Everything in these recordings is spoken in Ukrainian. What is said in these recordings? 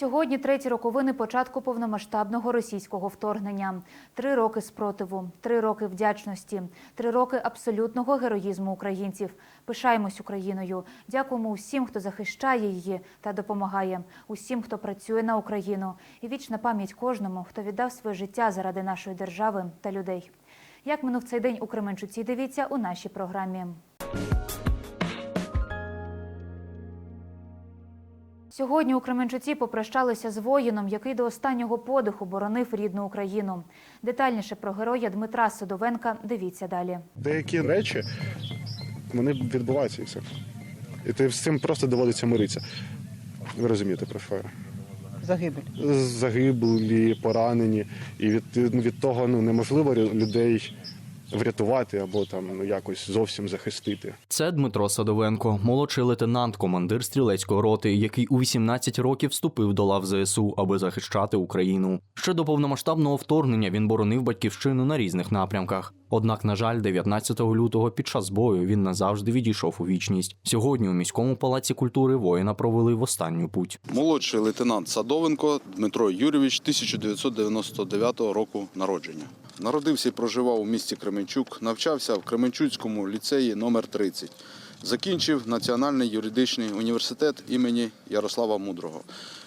Сьогодні треті роковини початку повномасштабного російського вторгнення. Три роки спротиву, три роки вдячності, три роки абсолютного героїзму українців. Пишаємось Україною. Дякуємо усім, хто захищає її та допомагає, усім, хто працює на Україну. І вічна пам'ять кожному, хто віддав своє життя заради нашої держави та людей. Як минув цей день у Кременчуці? Дивіться у нашій програмі. Сьогодні у Кременчуці попрощалися з воїном, який до останнього подиху боронив рідну Україну. Детальніше про героя Дмитра Садовенка дивіться далі. Деякі речі вони відбуваються і все. І ти з цим просто доводиться миритися. Ви розумієте про що я? Загибель. Загиблі, поранені. І від, від того ну, неможливо людей врятувати або там ну, якось зовсім захистити. Це Дмитро Садовенко, молодший лейтенант, командир стрілецької роти, який у 18 років вступив до лав ЗСУ, аби захищати Україну. Ще до повномасштабного вторгнення він боронив батьківщину на різних напрямках. Однак, на жаль, 19 лютого під час бою він назавжди відійшов у вічність. Сьогодні у міському палаці культури воїна провели в останню путь. Молодший лейтенант Садовенко Дмитро Юрійович 1999 року народження. Народився і проживав у місті Кременчук, навчався в Кременчуцькому ліцеї номер 30 Закінчив Національний юридичний університет імені Ярослава Мудрого.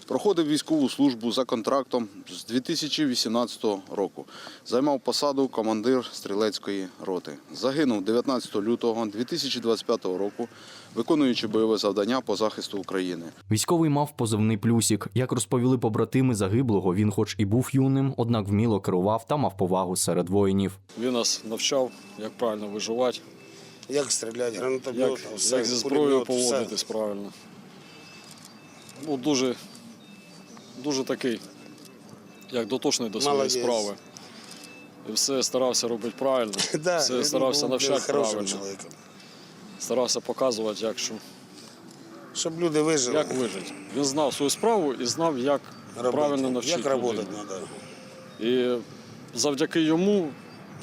Проходив військову службу за контрактом з 2018 року. Займав посаду командир стрілецької роти. Загинув 19 лютого 2025 року, виконуючи бойове завдання по захисту України. Військовий мав позивний плюсік. Як розповіли побратими загиблого, він, хоч і був юним, однак вміло керував та мав повагу серед воїнів. Він нас навчав, як правильно виживати, Як стріляти, гранатомет, як, все, як зі зброєю поводитись правильно. Ну, дуже, дуже такий, як дотошний до своєї Молодець. справи. І все старався робити правильно, Да, все він старався був навчати хорошим правильно, чоловіком. старався показувати, як, що, Щоб люди вижили. як вижити. Він знав свою справу і знав, як робити, правильно навчити. Як працювати людину. треба. І завдяки йому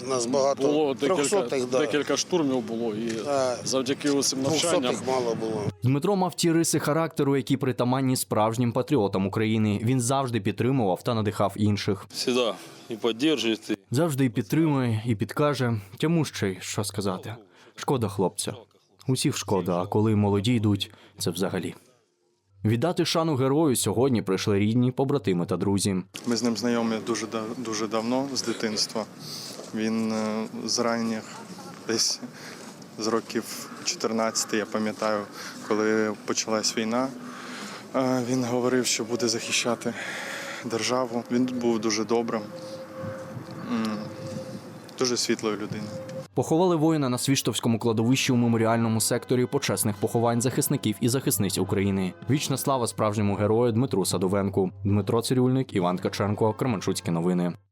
У нас багато було декілька, трьохсотих, да. декілька штурмів було. І завдяки усім навчанням мало було. Дмитро мав ті риси характеру, які притаманні справжнім патріотам України. Він завжди підтримував та надихав інших. и поддерживает, и Завжди і підтримує, і підкаже. Тяму ще й що сказати. Шкода хлопця. Усіх шкода, а коли молоді йдуть, це взагалі. Віддати шану герою сьогодні прийшли рідні, побратими та друзі. Ми з ним знайомі дуже дуже давно з дитинства. Він е, з ранніх десь з років 14, я пам'ятаю, коли почалась війна. е, Він говорив, що буде захищати державу. Він був дуже добрим, дуже світлою людиною. Поховали воїна на Свіштовському кладовищі у меморіальному секторі почесних поховань захисників і захисниць України. Вічна слава справжньому герою Дмитру Садовенку. Дмитро Цирюльник, Іван Ткаченко, Кременчуцькі новини. –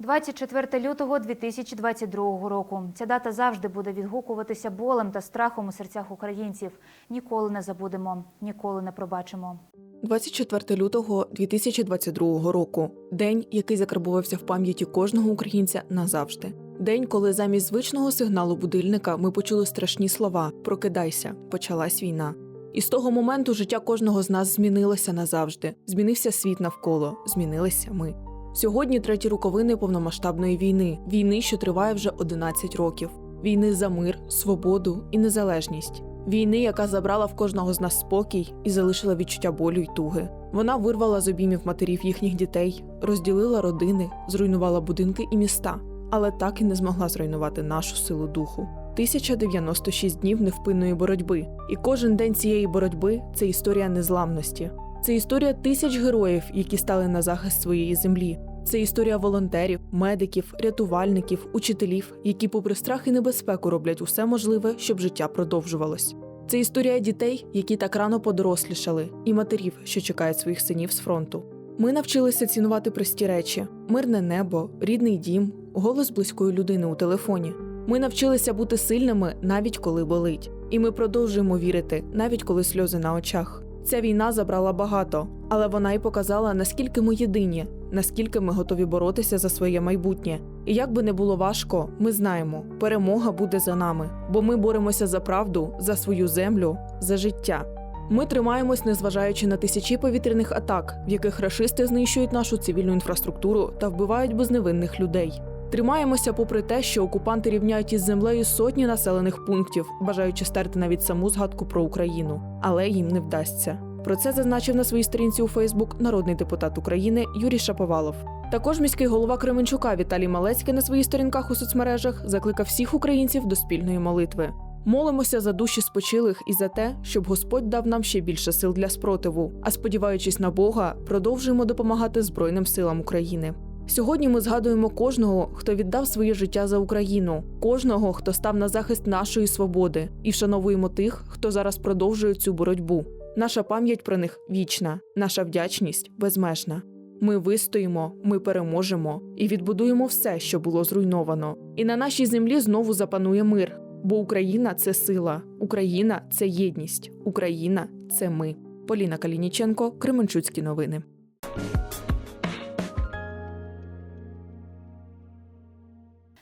24 лютого 2022 року. Ця дата завжди буде відгукуватися болем та страхом у серцях українців. Ніколи не забудемо, ніколи не пробачимо. 24 лютого 2022 року день, який закарбувався в пам'яті кожного українця назавжди. День, коли замість звичного сигналу будильника ми почули страшні слова Прокидайся, почалась війна. І з того моменту життя кожного з нас змінилося назавжди. Змінився світ навколо, змінилися ми. Сьогодні треті роковини повномасштабної війни, війни, що триває вже 11 років. Війни за мир, свободу і незалежність. Війни, яка забрала в кожного з нас спокій і залишила відчуття болю й туги. Вона вирвала з обіймів матерів їхніх дітей, розділила родини, зруйнувала будинки і міста, але так і не змогла зруйнувати нашу силу духу. 1096 днів невпинної боротьби, і кожен день цієї боротьби це історія незламності. Це історія тисяч героїв, які стали на захист своєї землі. Це історія волонтерів, медиків, рятувальників, учителів, які, попри страх і небезпеку, роблять усе можливе, щоб життя продовжувалось. Це історія дітей, які так рано подорослішали, і матерів, що чекають своїх синів з фронту. Ми навчилися цінувати прості речі: мирне небо, рідний дім, голос близької людини у телефоні. Ми навчилися бути сильними навіть коли болить, і ми продовжуємо вірити, навіть коли сльози на очах. Ця війна забрала багато, але вона й показала, наскільки ми єдині, наскільки ми готові боротися за своє майбутнє. І як би не було важко, ми знаємо, перемога буде за нами, бо ми боремося за правду, за свою землю, за життя. Ми тримаємось, незважаючи на тисячі повітряних атак, в яких рашисти знищують нашу цивільну інфраструктуру та вбивають безневинних людей. Тримаємося, попри те, що окупанти рівняють із землею сотні населених пунктів, бажаючи стерти навіть саму згадку про Україну, але їм не вдасться. Про це зазначив на своїй сторінці у Фейсбук народний депутат України Юрій Шаповалов. Також міський голова Кременчука Віталій Малецький на своїх сторінках у соцмережах закликав всіх українців до спільної молитви. Молимося за душі спочилих і за те, щоб Господь дав нам ще більше сил для спротиву. А сподіваючись на Бога, продовжуємо допомагати Збройним силам України. Сьогодні ми згадуємо кожного, хто віддав своє життя за Україну, кожного, хто став на захист нашої свободи, і вшановуємо тих, хто зараз продовжує цю боротьбу. Наша пам'ять про них вічна, наша вдячність безмежна. Ми вистоїмо, ми переможемо і відбудуємо все, що було зруйновано. І на нашій землі знову запанує мир. Бо Україна це сила, Україна це єдність, Україна це ми. Поліна Калініченко, Кременчуцькі новини.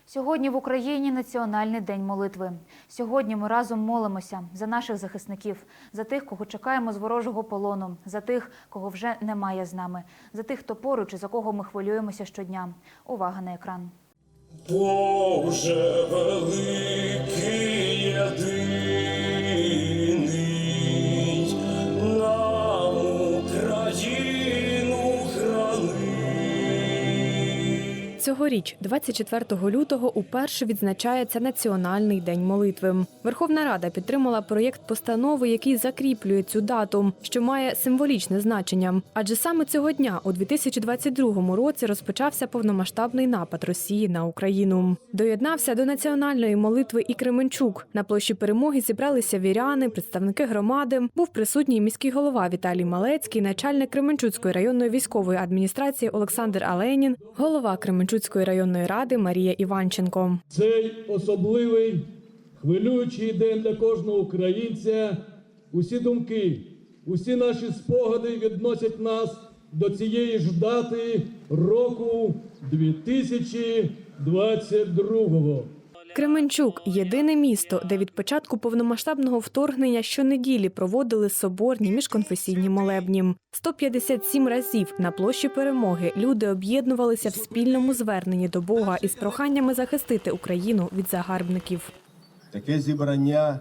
Сьогодні в Україні Національний день молитви. Сьогодні ми разом молимося за наших захисників, за тих, кого чекаємо з ворожого полону, за тих, кого вже немає з нами, за тих, хто поруч і за кого ми хвилюємося щодня. Увага на екран. Боже великий єдиний, Цьогоріч, 24 лютого, уперше відзначається Національний день молитви. Верховна Рада підтримала проєкт постанови, який закріплює цю дату, що має символічне значення. Адже саме цього дня, у 2022 році, розпочався повномасштабний напад Росії на Україну. Доєднався до національної молитви і Кременчук. На площі перемоги зібралися віряни, представники громади. Був присутній міський голова Віталій Малецький, начальник Кременчуцької районної військової адміністрації Олександр Аленін, голова Кременчуцької районної ради Марія Іванченко. Цей особливий хвилюючий день для кожного українця. Усі думки, усі наші спогади відносять нас до цієї ж дати року 2022. Кременчук єдине місто, де від початку повномасштабного вторгнення щонеділі проводили соборні міжконфесійні молебні. 157 разів на площі перемоги люди об'єднувалися в спільному зверненні до Бога із проханнями захистити Україну від загарбників. Таке зібрання,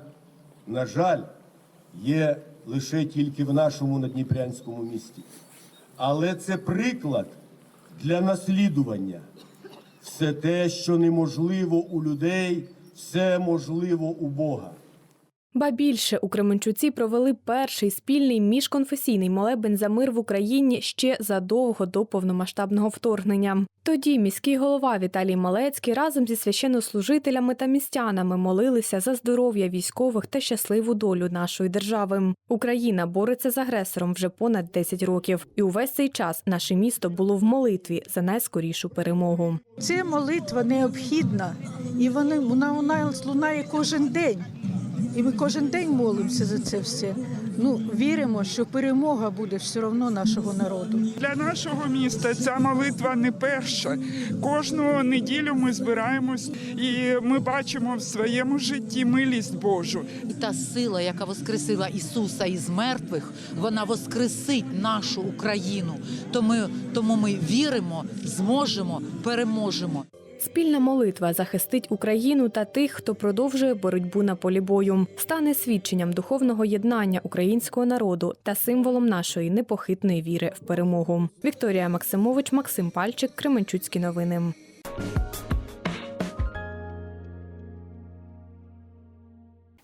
на жаль, є лише тільки в нашому надніпрянському місті. Але це приклад для наслідування. Все те, що неможливо у людей, все можливо у Бога. Ба більше у Кременчуці провели перший спільний міжконфесійний молебень за мир в Україні ще задовго до повномасштабного вторгнення. Тоді міський голова Віталій Малецький разом зі священнослужителями та містянами молилися за здоров'я військових та щасливу долю нашої держави. Україна бореться з агресором вже понад 10 років, і увесь цей час наше місто було в молитві за найскорішу перемогу. Це молитва необхідна, і вона, вона, вона лунає кожен день. І ми кожен день молимося за це все. Ну, віримо, що перемога буде все одно нашого народу. Для нашого міста ця молитва не перша. Кожну неділю ми збираємось і ми бачимо в своєму житті милість Божу. І та сила, яка воскресила Ісуса із мертвих, вона воскресить нашу Україну. Тому, тому ми віримо, зможемо, переможемо. Спільна молитва захистить Україну та тих, хто продовжує боротьбу на полі бою, стане свідченням духовного єднання українського народу та символом нашої непохитної віри в перемогу. Вікторія Максимович, Максим Пальчик, Кременчуцькі новини.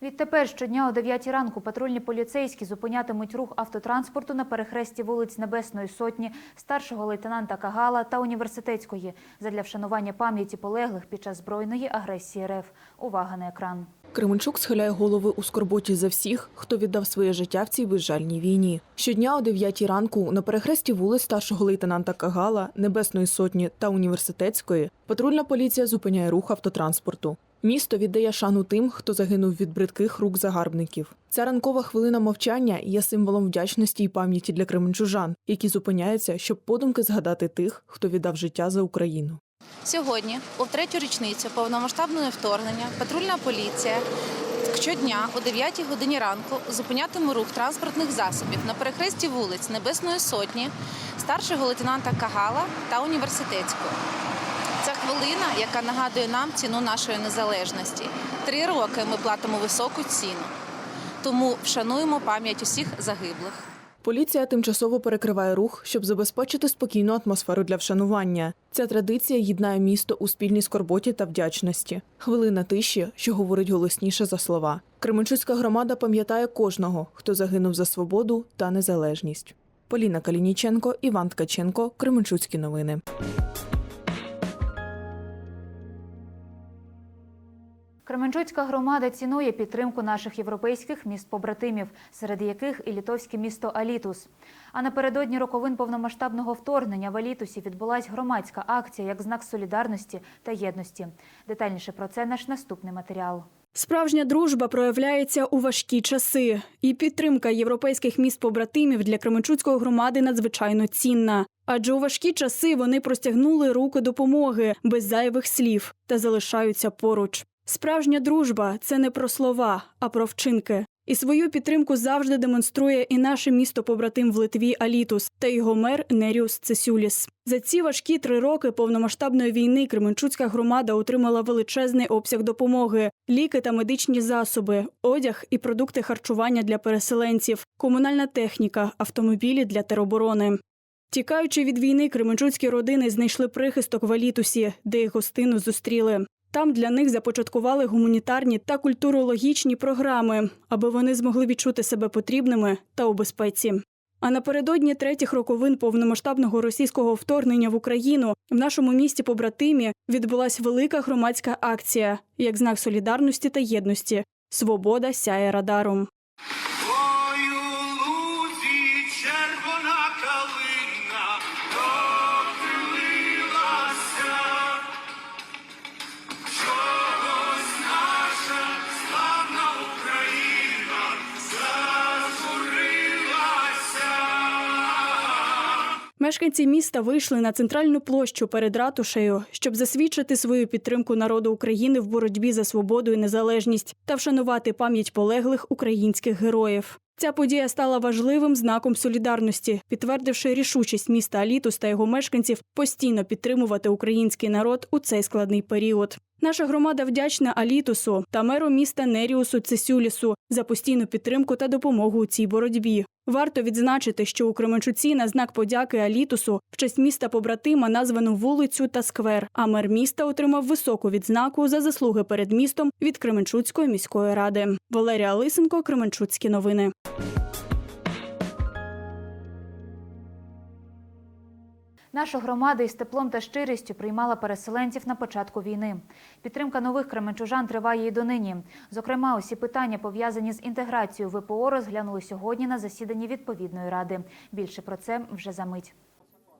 Відтепер щодня о 9 ранку патрульні поліцейські зупинятимуть рух автотранспорту на перехресті вулиць Небесної Сотні, старшого лейтенанта Кагала та університетської задля вшанування пам'яті полеглих під час збройної агресії РФ. Увага на екран. Кременчук схиляє голови у скорботі за всіх, хто віддав своє життя в цій безжальній війні. Щодня о 9 ранку на перехресті вулиць старшого лейтенанта Кагала, Небесної Сотні та університетської патрульна поліція зупиняє рух автотранспорту. Місто віддає шану тим, хто загинув від бридких рук загарбників. Ця ранкова хвилина мовчання є символом вдячності і пам'яті для кременчужан, які зупиняються, щоб подумки згадати тих, хто віддав життя за Україну. Сьогодні, у третю річницю повномасштабного вторгнення, патрульна поліція щодня о 9 годині ранку зупинятиме рух транспортних засобів на перехресті вулиць Небесної Сотні, старшого лейтенанта Кагала та університетського. Це хвилина, яка нагадує нам ціну нашої незалежності. Три роки ми платимо високу ціну. Тому вшануємо пам'ять усіх загиблих. Поліція тимчасово перекриває рух, щоб забезпечити спокійну атмосферу для вшанування. Ця традиція єднає місто у спільній скорботі та вдячності. Хвилина тиші, що говорить голосніше за слова. Кременчуцька громада пам'ятає кожного, хто загинув за свободу та незалежність. Поліна Калініченко, Іван Ткаченко, Кременчуцькі новини. Кременчуцька громада цінує підтримку наших європейських міст-побратимів, серед яких і літовське місто Алітус. А напередодні роковин повномасштабного вторгнення в Алітусі відбулась громадська акція як знак солідарності та єдності. Детальніше про це наш наступний матеріал. Справжня дружба проявляється у важкі часи, і підтримка європейських міст побратимів для Кременчуцької громади надзвичайно цінна. Адже у важкі часи вони простягнули руки допомоги без зайвих слів та залишаються поруч. Справжня дружба це не про слова, а про вчинки. І свою підтримку завжди демонструє і наше місто побратим в Литві Алітус та його мер Неріус Цесюліс. За ці важкі три роки повномасштабної війни Кременчуцька громада отримала величезний обсяг допомоги: ліки та медичні засоби, одяг і продукти харчування для переселенців, комунальна техніка, автомобілі для тероборони. Тікаючи від війни, кременчуцькі родини знайшли прихисток в Алітусі, де їх гостину зустріли. Там для них започаткували гуманітарні та культурологічні програми, аби вони змогли відчути себе потрібними та у безпеці. А напередодні третіх роковин повномасштабного російського вторгнення в Україну в нашому місті побратимі відбулась велика громадська акція як знак солідарності та єдності. Свобода сяє радаром. Мешканці міста вийшли на центральну площу перед ратушею, щоб засвідчити свою підтримку народу України в боротьбі за свободу і незалежність та вшанувати пам'ять полеглих українських героїв. Ця подія стала важливим знаком солідарності, підтвердивши рішучість міста Алітус та його мешканців постійно підтримувати український народ у цей складний період. Наша громада вдячна Алітусу та меру міста Неріусу Цесюлісу за постійну підтримку та допомогу у цій боротьбі. Варто відзначити, що у Кременчуці на знак подяки Алітусу в честь міста побратима названо вулицю та сквер. А мер міста отримав високу відзнаку за заслуги перед містом від Кременчуцької міської ради. Валерія Лисенко, Кременчуцькі новини. Наша громада із теплом та щирістю приймала переселенців на початку війни. Підтримка нових кременчужан триває і донині. Зокрема, усі питання, пов'язані з інтеграцією ВПО, розглянули сьогодні на засіданні відповідної ради. Більше про це вже за мить.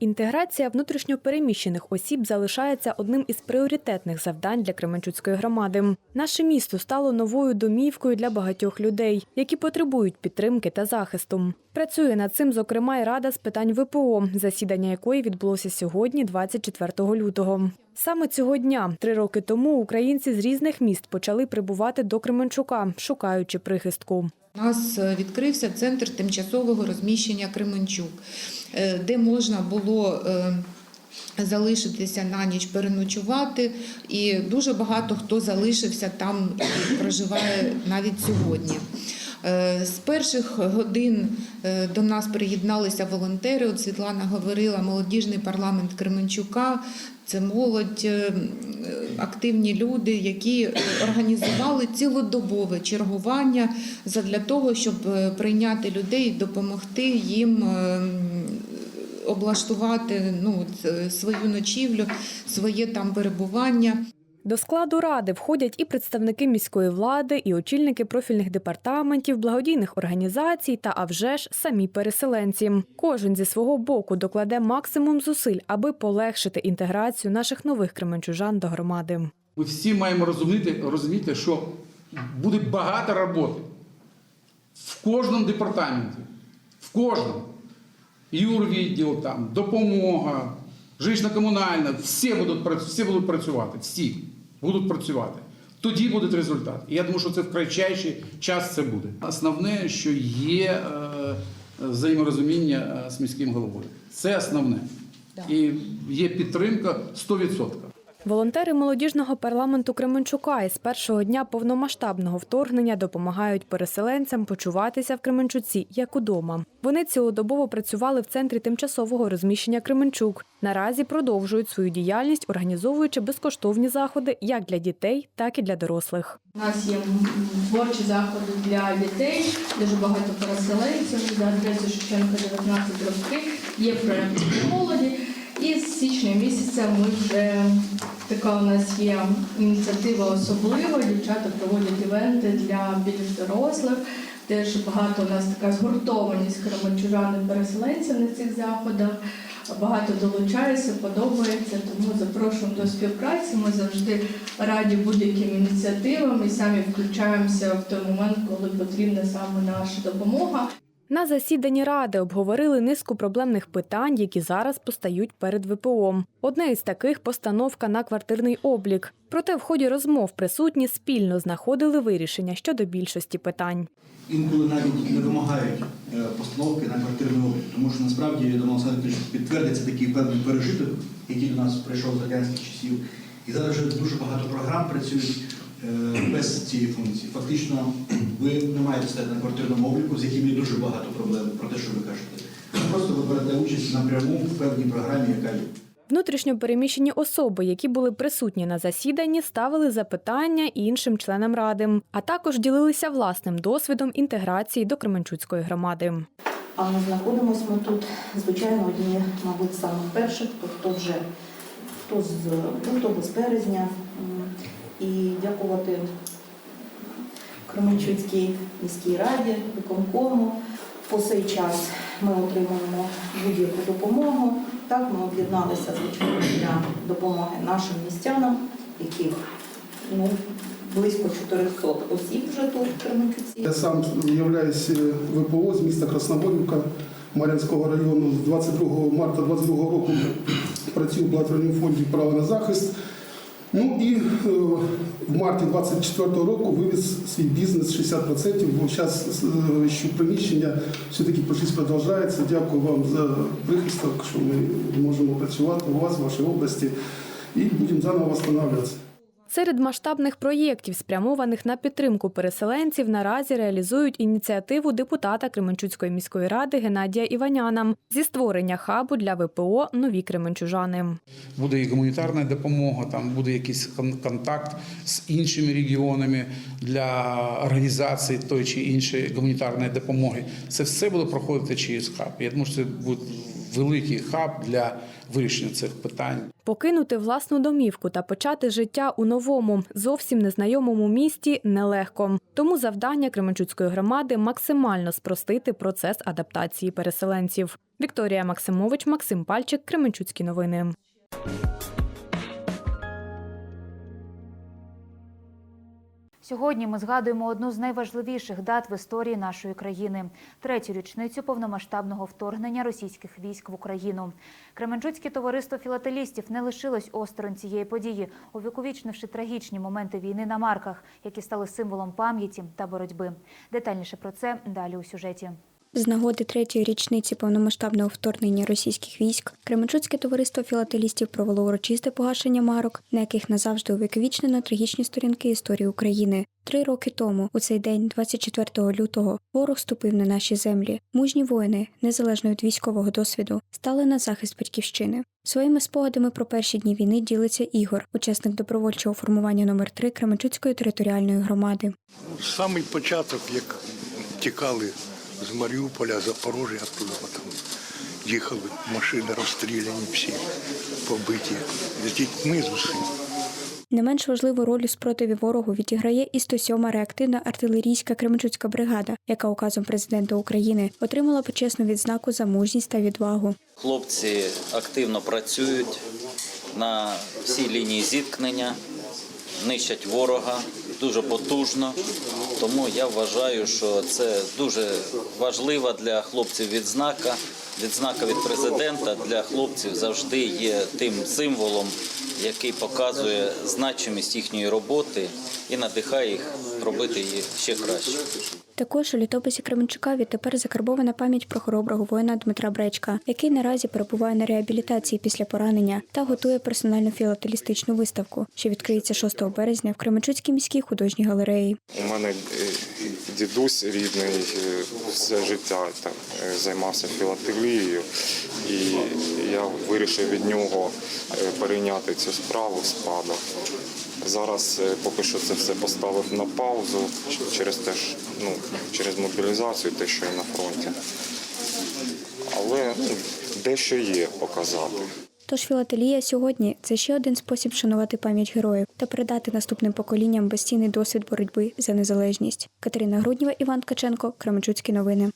Інтеграція внутрішньопереміщених осіб залишається одним із пріоритетних завдань для Кременчуцької громади. Наше місто стало новою домівкою для багатьох людей, які потребують підтримки та захисту. Працює над цим, зокрема, і рада з питань ВПО, засідання якої відбулося сьогодні, 24 лютого. Саме цього дня, три роки тому, українці з різних міст почали прибувати до Кременчука, шукаючи прихистку. У нас відкрився центр тимчасового розміщення Кременчук, е, де можна було е, залишитися на ніч переночувати, і дуже багато хто залишився там і проживає навіть сьогодні. Е, З перших годин е, до нас приєдналися волонтери. От Світлана говорила, молодіжний парламент Кременчука. Це молодь, е, активні люди, які організували цілодобове чергування для того, щоб е, прийняти людей, і допомогти їм е, облаштувати ну, свою ночівлю, своє там перебування. До складу ради входять і представники міської влади, і очільники профільних департаментів, благодійних організацій та, а вже ж, самі переселенці. Кожен зі свого боку докладе максимум зусиль, аби полегшити інтеграцію наших нових кременчужан до громади. Ми всі маємо розуміти, розуміти, що буде багато роботи в кожному департаменті, в кожному. Юрвідділ, там, допомога, жилищно-комунальна, всі будуть, всі будуть працювати, всі будуть працювати. Тоді буде результат. І я думаю, що це в кратчайший час це буде. Основне, що є е, взаєморозуміння е, з міським головою. Це основне. І є підтримка 100%. Волонтери молодіжного парламенту Кременчука із першого дня повномасштабного вторгнення допомагають переселенцям почуватися в Кременчуці як удома. Вони цілодобово працювали в центрі тимчасового розміщення Кременчук. Наразі продовжують свою діяльність, організовуючи безкоштовні заходи як для дітей, так і для дорослих. У нас є творчі заходи для дітей, дуже багато переселенців за адресою Шевченка 19 роки. Є проєкт молоді. І з січня місяця ми вже така у нас є ініціатива особлива. Дівчата проводять івенти для більш дорослих. Теж багато у нас така згуртованість кременчужани переселенців на цих заходах. Багато долучається, подобається, тому запрошуємо до співпраці. Ми завжди раді будь-яким ініціативам і самі включаємося в той момент, коли потрібна саме наша допомога. На засіданні ради обговорили низку проблемних питань, які зараз постають перед ВПО. Одне із таких постановка на квартирний облік. Проте в ході розмов присутні спільно знаходили вирішення щодо більшості питань. інколи навіть не вимагають е, постановки на квартирний облік, тому що насправді я Олександр підтвердиться такий певний пережиток, який до нас прийшов з радянських часів. І зараз вже дуже багато програм працюють без цієї функції. Фактично, ви не маєте стати на квартирному обліку, з яким є дуже багато проблем про те, що ви кажете. Просто ви берете участь напряму в певній програмі, яка є. Внутрішньо переміщені особи, які були присутні на засіданні, ставили запитання іншим членам ради, а також ділилися власним досвідом інтеграції до Кременчуцької громади. Але знаходимося ми тут, звичайно, одні, мабуть, самих перших, хто, хто вже хто з лютого, з березня. І дякувати Кременчуцькій міській раді, виконкому. По цей час ми отримуємо будь-яку допомогу. Так, ми об'єдналися звичайно для допомоги нашим містянам, яких ну, близько 400 осіб вже тут в Кременчуці. Я сам являюсь е, ВПО з міста Красногорівка Мар'янського району. З 22 марта 22 року працюю в благотворительному фонді право на захист. Ну і е, в марті 24 року вивіз свій бізнес 60%, бо зараз що приміщення все-таки процес продовжується. Дякую вам за прихисток, що ми можемо працювати у вас, в вашій області, і будемо заново встановлюватися. Серед масштабних проєктів, спрямованих на підтримку переселенців, наразі реалізують ініціативу депутата Кременчуцької міської ради Геннадія Іваняна зі створення хабу для ВПО Нові Кременчужани. буде і гуманітарна допомога, там буде якийсь кон- контакт з іншими регіонами для організації тої чи іншої гуманітарної допомоги. Це все буде проходити через хаб. Я думаю, що це буде великий хаб для вирішення цих питань. Покинути власну домівку та почати життя у новому, зовсім незнайомому місті нелегко. Тому завдання Кременчуцької громади максимально спростити процес адаптації переселенців. Вікторія Максимович, Максим Пальчик, Кременчуцькі новини. Сьогодні ми згадуємо одну з найважливіших дат в історії нашої країни третю річницю повномасштабного вторгнення російських військ в Україну. Кременчуцьке товариство філателістів не лишилось осторонь цієї події, увіковічнивши трагічні моменти війни на марках, які стали символом пам'яті та боротьби. Детальніше про це далі у сюжеті. З нагоди третьої річниці повномасштабного вторгнення російських військ Кременчуцьке товариство філателістів провело урочисте погашення марок, на яких назавжди увіковічнено трагічні сторінки історії України. Три роки тому, у цей день, 24 лютого, ворог ступив на наші землі. Мужні воїни, незалежно від військового досвіду, стали на захист батьківщини. Своїми спогадами про перші дні війни ділиться Ігор, учасник добровольчого формування номер 3 Кременчуцької територіальної громади. Самий початок, як тікали з Маріуполя, Запорожжя, оттуда там їхали, машини розстріляні всі, побиті, з дітьми з усім. Не менш важливу роль у спротиві ворогу відіграє і 107-ма реактивна артилерійська Кременчуцька бригада, яка указом президента України отримала почесну відзнаку за мужність та відвагу. Хлопці активно працюють на всій лінії зіткнення, нищать ворога дуже потужно. Тому я вважаю, що це дуже важлива для хлопців відзнака. Відзнака від президента для хлопців завжди є тим символом, який показує значимість їхньої роботи і надихає їх робити її ще краще. Також у літописі Кременчука відтепер закарбована пам'ять про хороброго воїна Дмитра Бречка, який наразі перебуває на реабілітації після поранення та готує персональну філателістичну виставку, що відкриється 6 березня в Кременчуцькій міській художній галереї. У мене е, дідусь рідний е, все життя там е, займався філателією, і я вирішив від нього перейняти цю справу спадок. Зараз е, поки що це все поставив на паузу через те, ж, ну, через мобілізацію, те, що я на фронті. Але ну, дещо є показати. Тож філателія сьогодні це ще один спосіб шанувати пам'ять героїв та передати наступним поколінням безцінний досвід боротьби за незалежність. Катерина Грудніва, Іван Ткаченко, Кременчуцькі новини.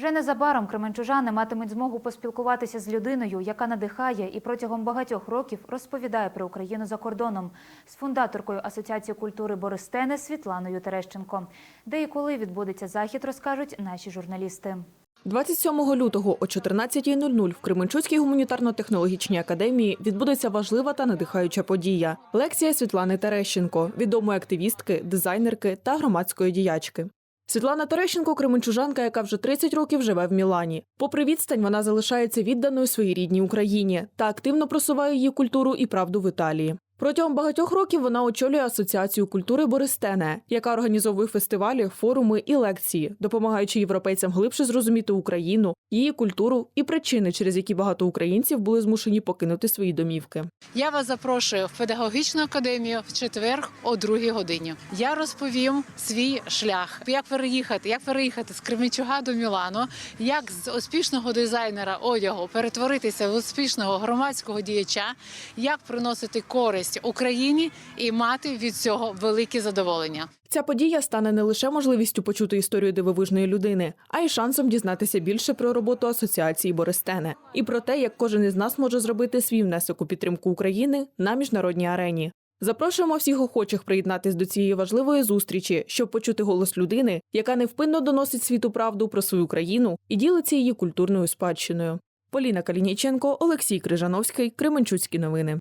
Вже незабаром кременчужани матимуть змогу поспілкуватися з людиною, яка надихає і протягом багатьох років розповідає про Україну за кордоном з фундаторкою Асоціації культури Бористене Світланою Терещенко. Де і коли відбудеться захід, розкажуть наші журналісти. 27 лютого о 14.00 в Кременчуцькій гуманітарно-технологічній академії відбудеться важлива та надихаюча подія. Лекція Світлани Терещенко, відомої активістки, дизайнерки та громадської діячки. Світлана Терещенко – кременчужанка, яка вже 30 років живе в Мілані. Попри відстань, вона залишається відданою своїй рідній Україні та активно просуває її культуру і правду в Італії. Протягом багатьох років вона очолює Асоціацію культури Бористене, яка організовує фестивалі, форуми і лекції, допомагаючи європейцям глибше зрозуміти Україну, її культуру і причини, через які багато українців були змушені покинути свої домівки. Я вас запрошую в педагогічну академію в четвер о другій годині. Я розповім свій шлях, як переїхати, як переїхати з Кременчуга до Мілану, як з успішного дизайнера одягу перетворитися в успішного громадського діяча, як приносити користь Україні і мати від цього велике задоволення. Ця подія стане не лише можливістю почути історію дивовижної людини, а й шансом дізнатися більше про роботу асоціації Бористене і про те, як кожен із нас може зробити свій внесок у підтримку України на міжнародній арені. Запрошуємо всіх охочих приєднатись до цієї важливої зустрічі, щоб почути голос людини, яка невпинно доносить світу правду про свою країну і ділиться її культурною спадщиною. Поліна Калініченко, Олексій Крижановський, Кременчуцькі новини.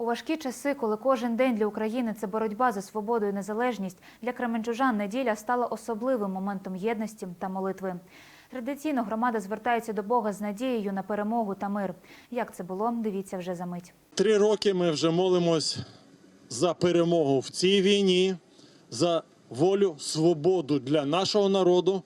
У важкі часи, коли кожен день для України це боротьба за свободу і незалежність, для кременчужан неділя стала особливим моментом єдності та молитви. Традиційно громада звертається до Бога з надією на перемогу та мир. Як це було, дивіться вже за мить. Три роки ми вже молимось за перемогу в цій війні, за волю, свободу для нашого народу,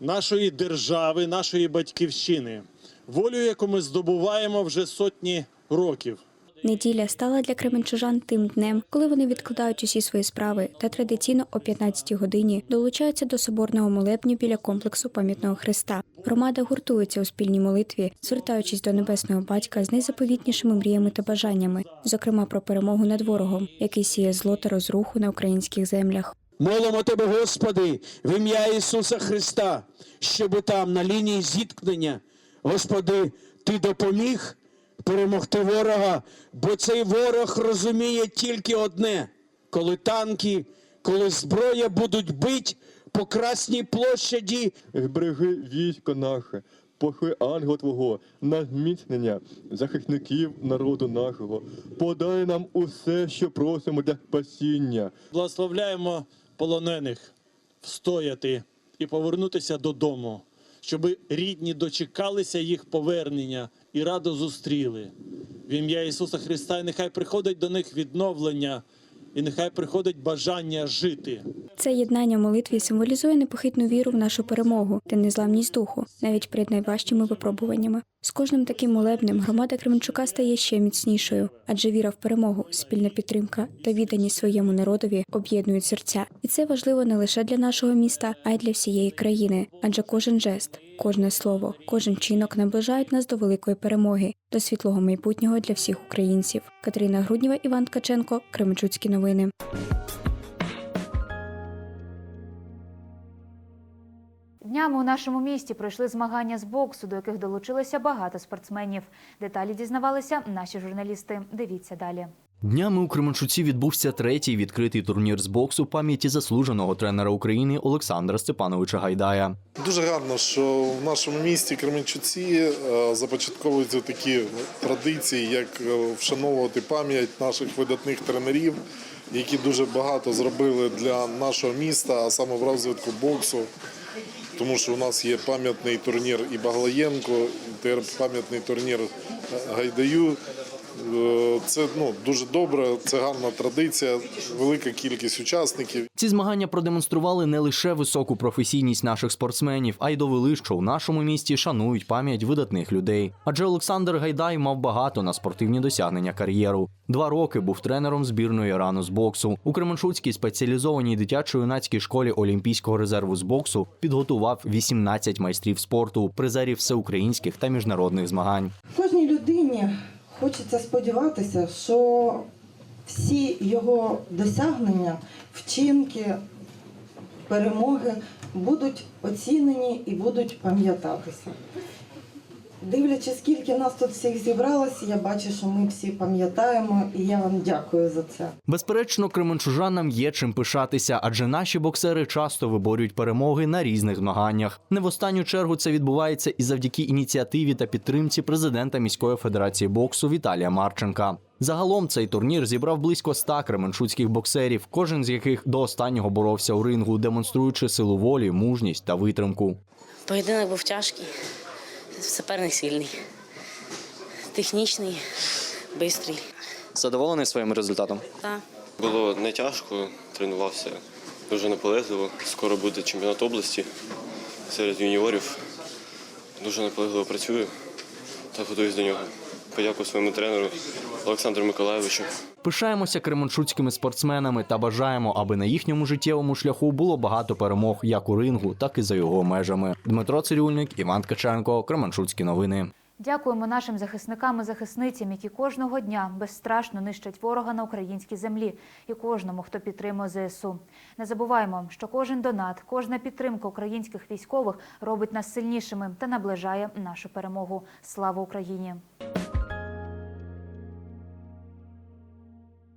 нашої держави, нашої батьківщини. Волю, яку ми здобуваємо вже сотні років. Неділя стала для кременчужан тим днем, коли вони відкладають усі свої справи та традиційно о 15-й годині долучаються до соборного молебню біля комплексу пам'ятного хреста. Громада гуртується у спільній молитві, звертаючись до небесного батька з найзаповітнішими мріями та бажаннями, зокрема про перемогу над ворогом, який сіє зло та розруху на українських землях. Молимо тебе, Господи, в ім'я Ісуса Христа, щоб там на лінії зіткнення, Господи, Ти допоміг перемогти ворога, бо цей ворог розуміє тільки одне: коли танки, коли зброя будуть бить по Красній площаді, Береги військо наше, пошли ангел Твого на зміцнення захисників народу нашого. Подай нам усе, що просимо для спасіння. Благословляємо полонених встояти і повернутися додому, щоб рідні дочекалися їх повернення і радо зустріли. В ім'я Ісуса Христа, і нехай приходить до них відновлення, і нехай приходить бажання жити. Це єднання молитві символізує непохитну віру в нашу перемогу та незламність духу, навіть перед найважчими випробуваннями. З кожним таким молебнем громада Кременчука стає ще міцнішою, адже віра в перемогу, спільна підтримка та відданість своєму народові об'єднують серця. І це важливо не лише для нашого міста, а й для всієї країни. Адже кожен жест, кожне слово, кожен чинок наближають нас до великої перемоги, до світлого майбутнього для всіх українців. Катерина Грудніва, Іван Ткаченко, Кременчуцькі новини. Днями у нашому місті пройшли змагання з боксу, до яких долучилося багато спортсменів. Деталі дізнавалися наші журналісти. Дивіться далі. Днями у Кременчуці відбувся третій відкритий турнір з боксу пам'яті заслуженого тренера України Олександра Степановича Гайдая. Дуже гарно, що в нашому місті Кременчуці е, започатковуються такі традиції, як е, вшановувати пам'ять наших видатних тренерів, які дуже багато зробили для нашого міста, а саме в розвитку боксу. Тому що у нас є пам'ятний турнір і Баглаєнко, і пам'ятний турнір Гайдаю. Е, Це ну, дуже добре, це гарна традиція, велика кількість учасників. Ці змагання продемонстрували не лише високу професійність наших спортсменів, а й довели, що у нашому місті шанують пам'ять видатних людей. Адже Олександр Гайдай мав багато на спортивні досягнення кар'єру. Два роки був тренером збірної рану з боксу. У Кременчуцькій спеціалізованій дитячо-юнацькій школі Олімпійського резерву з боксу підготував 18 майстрів спорту, призерів всеукраїнських та міжнародних змагань. Кожній людині хочеться сподіватися, що всі його досягнення, вчинки, перемоги будуть оцінені і будуть пам'ятатися. Дивлячись, скільки нас тут всіх зібралося, я бачу, що ми всі пам'ятаємо, і я вам дякую за це. Безперечно, кременчужанам є чим пишатися, адже наші боксери часто виборюють перемоги на різних змаганнях. Не в останню чергу це відбувається і завдяки ініціативі та підтримці президента міської федерації боксу Віталія Марченка. Загалом цей турнір зібрав близько ста кременчуцьких боксерів, кожен з яких до останнього боровся у рингу, демонструючи силу волі, мужність та витримку. Поєдинок був тяжкий, суперник сильний, технічний, бистрий. Задоволений своїм результатом. Так. Було не тяжко, тренувався дуже наполегливо. Скоро буде чемпіонат області серед юніорів. Дуже наполегливо працюю та готуюсь до нього. Подякую своєму тренеру Олександру Миколаєвичу. Пишаємося кременчуцькими спортсменами та бажаємо, аби на їхньому життєвому шляху було багато перемог як у рингу, так і за його межами. Дмитро Цирюльник, Іван Ткаченко, Кременчуцькі новини. Дякуємо нашим захисникам і захисницям, які кожного дня безстрашно нищать ворога на українській землі і кожному, хто підтримує ЗСУ. Не забуваємо, що кожен донат, кожна підтримка українських військових робить нас сильнішими та наближає нашу перемогу. Слава Україні!